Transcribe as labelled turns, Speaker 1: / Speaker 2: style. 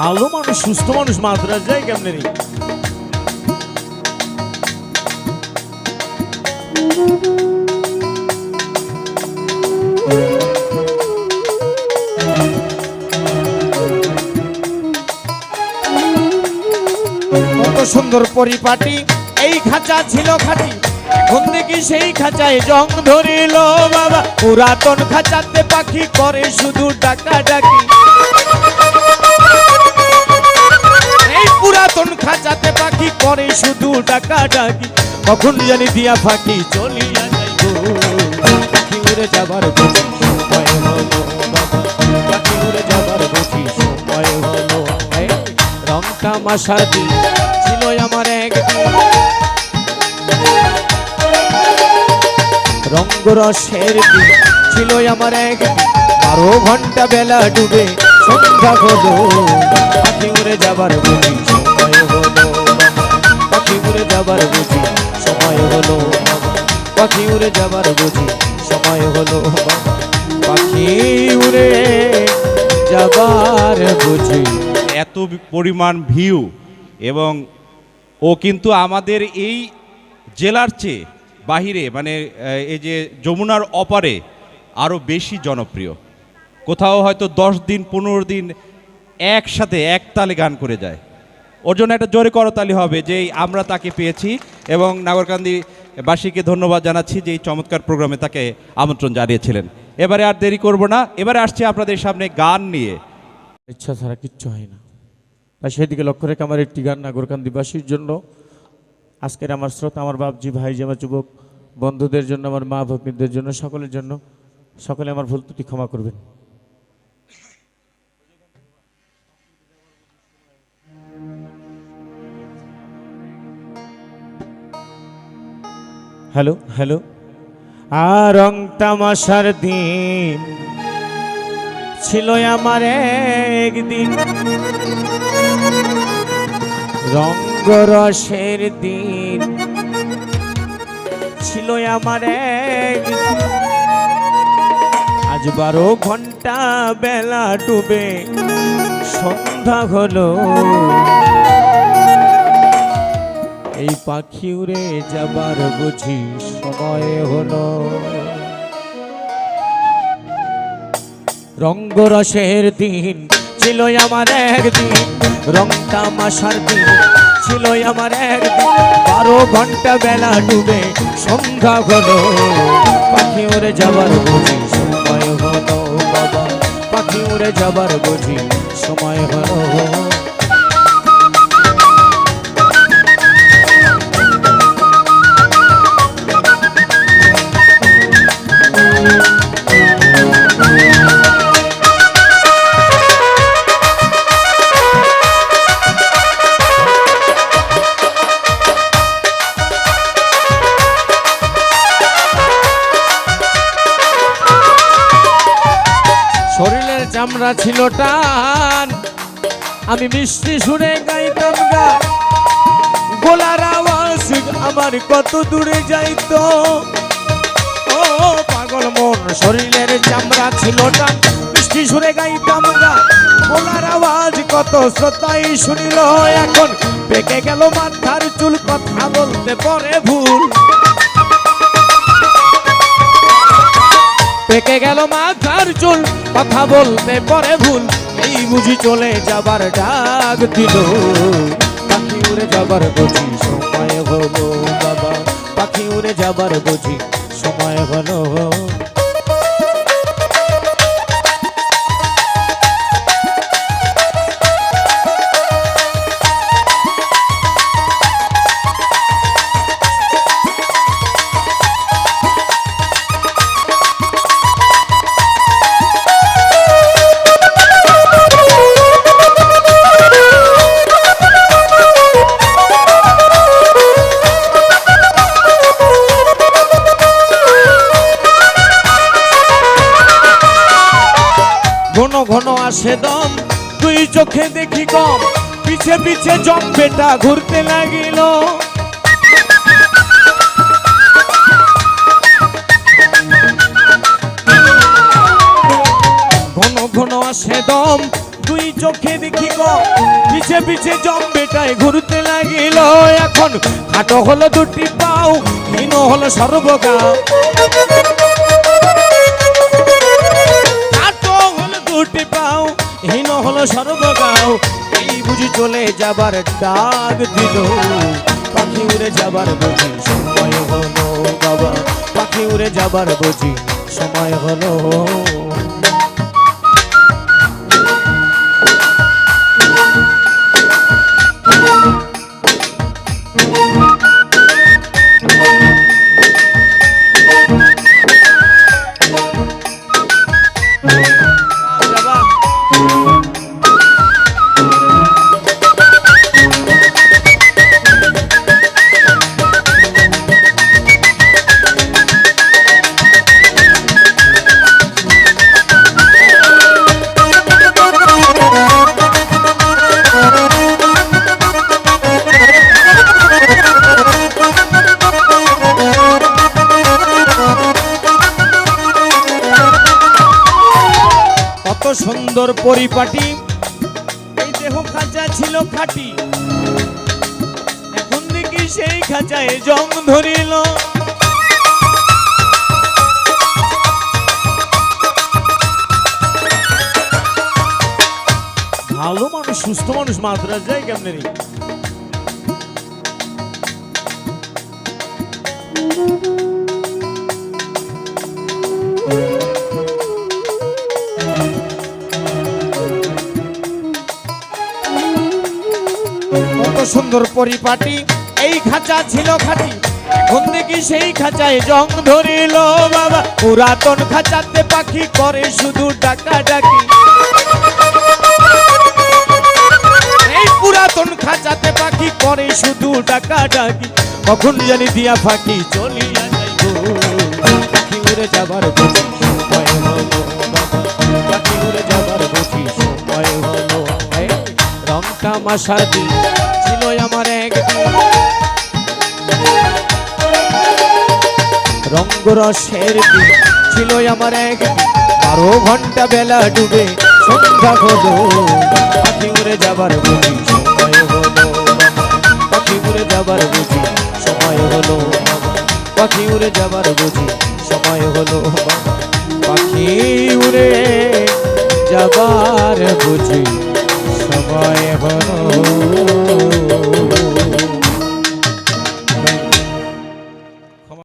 Speaker 1: ভালো মানুষ, সুস্থ মানুষ মাদ্রাস যায় কেমনে কত সুন্দর পরিপাটি, এই খাঁচা ছিল খাঁটি। এখন দেখি সেই খাঁচায় জং ধরিল বাবা। পুরাতন খাঁচাতে পাখি করে শুধু ডাকা ডাকি করে ডাকা, কখন জানি দিয়া ফাঁকি চলিয়া যাইব। উড়ে যাবার বুঝি সময় হলো পাখি উড়ে যাবার বুঝি সময় হলো রংটা মাসার দিন, ছিল আমার একদিন। রঙ্গরসের দিন, ছিল আমার একদিন। বারো ঘণ্টা বেলা ডুবে সন্ধ্যা হলো। পাখি উড়ে যাবার বুঝি যাবার বুঝি, সময় হলো। পাখি উড়ে যাবার বুঝি, সময় হলো। পাখি উড়ে যাবার বুঝি
Speaker 2: এত পরিমাণ ভিউ, এবং ও কিন্তু আমাদের এই জেলার চেয়ে বাহিরে মানে এই যে যমুনার অপারে আরও বেশি জনপ্রিয় কোথাও হয়তো দশ দিন, পনেরো দিন একসাথে এক তালে গান করে যায় ওর জন্য একটা জোরে করতালি হবে যে আমরা তাকে পেয়েছি। এবং নাগরকান্দি বাসীকে ধন্যবাদ জানাচ্ছি যে এই চমৎকার প্রোগ্রামে তাকে আমন্ত্রণ জানিয়েছিলেন। এবারে আর দেরি করব না। এবারে আসছে আপনাদের সামনে গান নিয়ে।
Speaker 1: ইচ্ছা ছাড়া কিচ্ছু হয় না। তাই সেদিকে লক্ষ্য রেখে আমার একটি গান নাগরকান্দিবাসীর জন্য। আজকের আমার শ্রোতা, আমার বাপজি, ভাই আমার যুবক, বন্ধুদের জন্য, আমার মা, ভগ্নীদের জন্য, সকলের জন্য। সকলে আমার ভুল ত্রুটি ক্ষমা করবেন। Hello hello. আর রং তামাশার দিন ছিল আমার একদিন। রঙ্গরসের দিন ছিল আমার একদিন। আজ বারো ঘণ্টা বেলা ডুবে সন্ধ্যা হলো। এই পাখি উড়ে যাবার বুঝি সময় হলো। রঙ্গরসের দিন ছিল আমার একদিন রং তামাশার দিন ছিল আমার একদিন। বারো ঘণ্টা বেলা ডুবে সন্ধ্যা হলো। পাখি উড়ে যাবার বুঝি সময় হলো, বাবা। পাখি উড়ে যাবার বুঝি সময় হলো। শরীরের চামড়া ছিল টান। আমি মিষ্টি শুনে গাইতাম গান গোলার আওয়াজ আমার কত দূরে যাইতো। ও পাগল মন, শরীরের চামড়া ছিল টান। মিষ্টি শুনে গাইতাম গান গোলার আওয়াজ কত শ্রোতাই শুনিল। এখন পেকে গেল মাথার চুল, কথা বলতে পরে ভুল। পেকে গেল মাথার চুল, কথা বলতে পরে ভুল। এই বুঝি চলে যাবার ডাক দিল। পাখি উড়ে যাবার বুঝি, সময় হলো বাবা। পাখি উড়ে যাবার বুঝি, সময় হলো ঘন আসে দম। তুই চোখে দেখি কম পিছে পিছে জম বেটা ঘুরতে লাগিল। ঘন ঘন আসে দম। চোখে দেখি গো পিছে পিছে জম্বেটায় ঘুরতে লাগিল। এখন খাটো হলো দুটি পাও, হীন হলো সর্বগা যাবার ডাক দিল। পাখি উড়ে যাবার বুঝি, সময় হলো বাবা। পাখি উড়ে যাবার বুঝি, সময় হলো সুন্দর পরিপাটি। এই দেহ খাঁচা ছিল খাটি। এখন দেখি সেই খাঁচায় জং ধরিল। ভালো মানুষ, সুস্থ মানুষ মাদ্রাস যায় কেমনে সুন্দর পরিপাটি, এই খাঁচা ছিল খাঁটি। এখন দেখি সেই খাঁচায় জং ধরিল বাবা। পুরাতন খাঁচাতে পাখি করে শুধু ডাকা ডাকি পুরাতন খাঁচাতে পাখি করে শুধু ডাকা ডাকি কখন জানি দিয়া ফাঁকি চলিয়া যাইব। যাবার যাবার মাসার দিন। ছিল আমার একদিন রঙ্গরসের দিন ছিল আমার একদিন বারো ঘণ্টা বেলা ডুবে সন্ধ্যা হলো, পাখি উড়ে যাবার বুঝি সময় হলো। পাখি উড়ে যাবার বুঝি সময় হলো পাখি উড়ে যাবার বুঝি সময় হলো পাখি উড়ে যাবার বুঝি সময় হলো